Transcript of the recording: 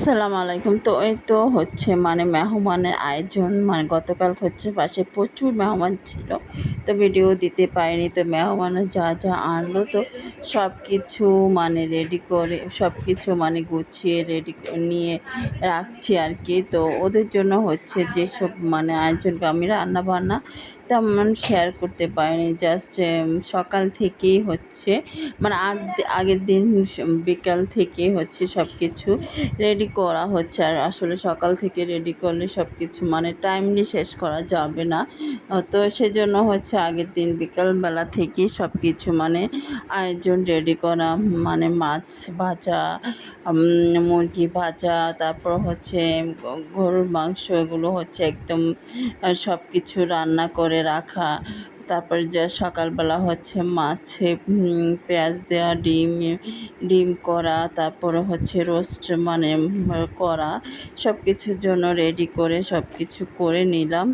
আসসালামু আলাইকুম। তো এই তো হচ্ছে মানে মেহমানের আয়োজন মানে গতকাল হচ্ছে পাশে প্রচুর মেহমান ছিল। তো ভিডিও দিতে পারিনি, তো মেহমানের যা যা আনলো, তো সব কিছু মানে রেডি করে সব কিছু মানে গুছিয়ে রেডি নিয়ে রাখছি আর কি। তো ওদের জন্য হচ্ছে যেসব মানে আয়োজন আমি রান্না বান্না তেমন শেয়ার করতে পারিনি। জাস্ট সকাল থেকেই হচ্ছে মানে আগ, আগের দিন, বিকাল থেকে হচ্ছে সব কিছু রেডি করা হচ্ছে আর আসলে সকাল থেকে রেডি করলে সব কিছু মানে টাইমলি শেষ করা যাবে না। তো সেজন্য হচ্ছে আগের দিন বিকালবেলা থেকেই সব কিছু মানে আয়োজন রেডি করা মানে মাছ ভাজা মুরগি ভাজা, তারপর হচ্ছে গরুর মাংস, এগুলো হচ্ছে একদম সব কিছু রান্না করে রাখা। তারপরে যা সকালবেলা হচ্ছে মাছে পেঁয়াজ দেওয়া ডিম ডিম করা, তারপর হচ্ছে রোস্ট মানে করা সব কিছুর জন্য রেডি করে সব কিছু করে নিলাম।